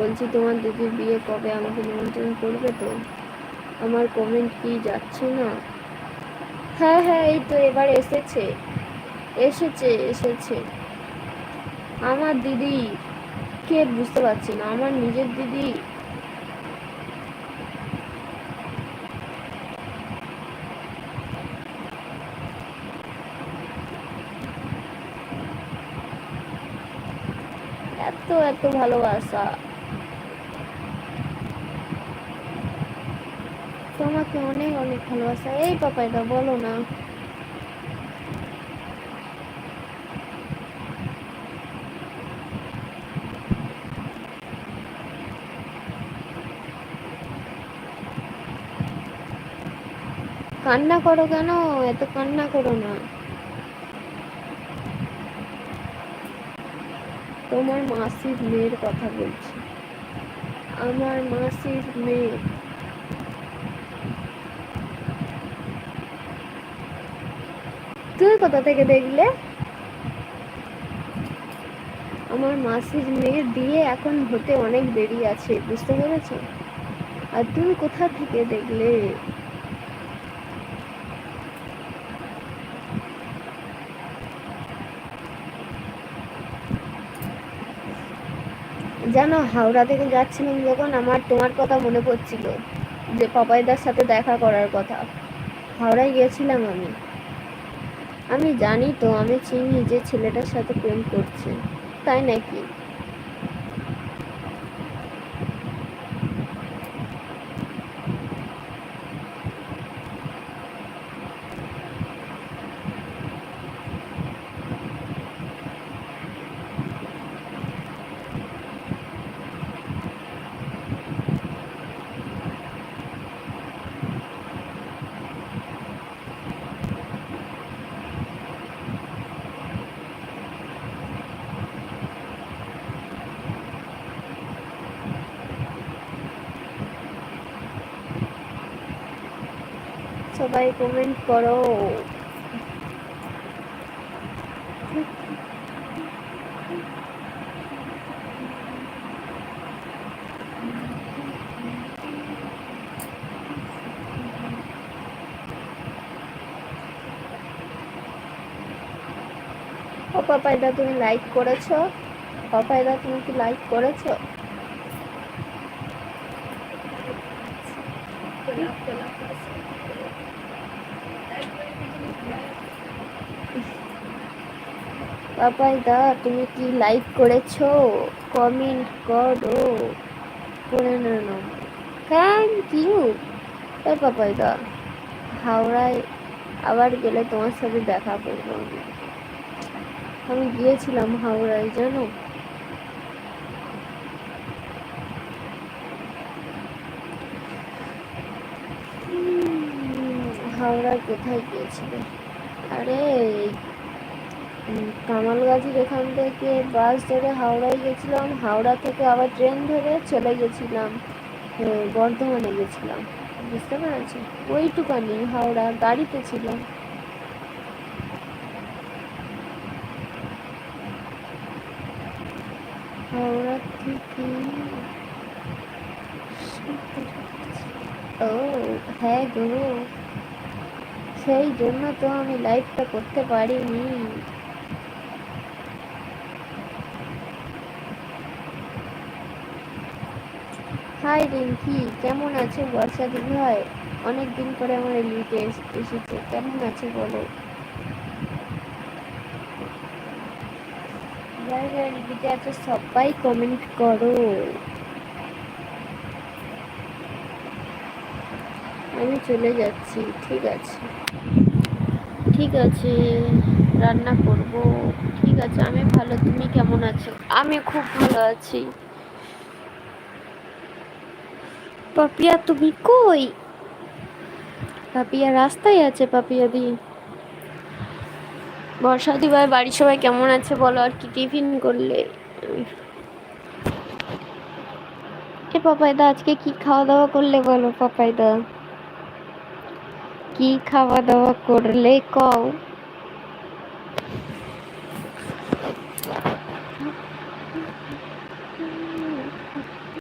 বলছি, তোমার দিদির বিয়ে কবে? আমাকে নিমন্ত্রণ করবে তো? আমার কমেন্ট কি, যাচ্ছে না? হ্যাঁ হ্যাঁ এই তো এবার এসেছে। এসেছে এসেছে। আমার দিদি, কে বুঝতে পারছি না, আমার নিজের দিদি। এত এত ভালোবাসা। তোমাকে অনেক অনেক ভালোবাসা। এই পাপাইদা বলো না। কান্না করো কেন? এত কান্না করো না। তোমার মাসির মেয়ের কথা বলছি। আমার মাসির মেয়ে তুমি কোথা থেকে দেখলে? আমার মাসির মেয়ের বিয়ে এখন হতে অনেক দেরি আছে, বুঝতে পেরেছ? আর তুমি কোথা থেকে দেখলে? জানো, হাওড়া থেকে যাচ্ছিলাম যখন আমার তোমার কথা মনে পড়ছিল যে পাপাইদার সাথে দেখা করার কথা। হাওড়ায় গিয়েছিলাম আমি। আমি জানি তো আমি চিনি যে ছেলেটার সাথে প্রেম করছে। তাই নাকি? সবাই কমেন্ট করো। পাপাইদা তুমি লাইক করেছ? পাপাইদা তুমি কি লাইক করেছ? পাপাইদা তুমি কি লাইক করেছ? কমেন্ট করো। করে নেন থ্যাংক ইউ এই পাপাইদা হাওড়ায় আবার গেলে তোমার সাথে দেখা করব। আমি গিয়েছিলাম হাওড়ায়, জানো? হাওড়ায় কোথায় গিয়েছিলে? আরে কামালগাছির এখান থেকে বাস ধরে হাওড়ায় গেছিলাম। হাওড়া থেকে আবার ট্রেন ধরে চলে গেছিলাম বর্ধমানে গেছিলাম। বুঝতে পেরেছি? ওইটুকানি হাওড়া গাড়িতে ছিলাম হাওড়া থেকে ও হ্যাঁ গো। সেই জন্য তো আমি লাইভটা করতে পারিনি। হাই রিঙ্কি কেমন আছে? বর্ষা ভাই অনেকদিন পরে আমার লিটে এসেছে। কেমন আছে বলো? যারা আছে সবাই কমেন্ট করো। আমি চলে যাচ্ছি, ঠিক আছে। ঠিক আছে, রান্না করব। ঠিক আছে, আমি ভালো, তুমি কেমন আছো? আমি খুব ভালো আছি। পাপিয়া, তুমি কই? পাপিয়া রাস্তায় আছে, পাপিয়া দি। বর্ষা দি ভাই, বাড়ির সবাই কেমন আছে বলো, আর কি টিফিন করলে? এ পাপাইদা, আজকে কি খাওয়া দাওয়া করলে বলো, পাপাইদা? কি খাওয়া দাওয়া করলে কও?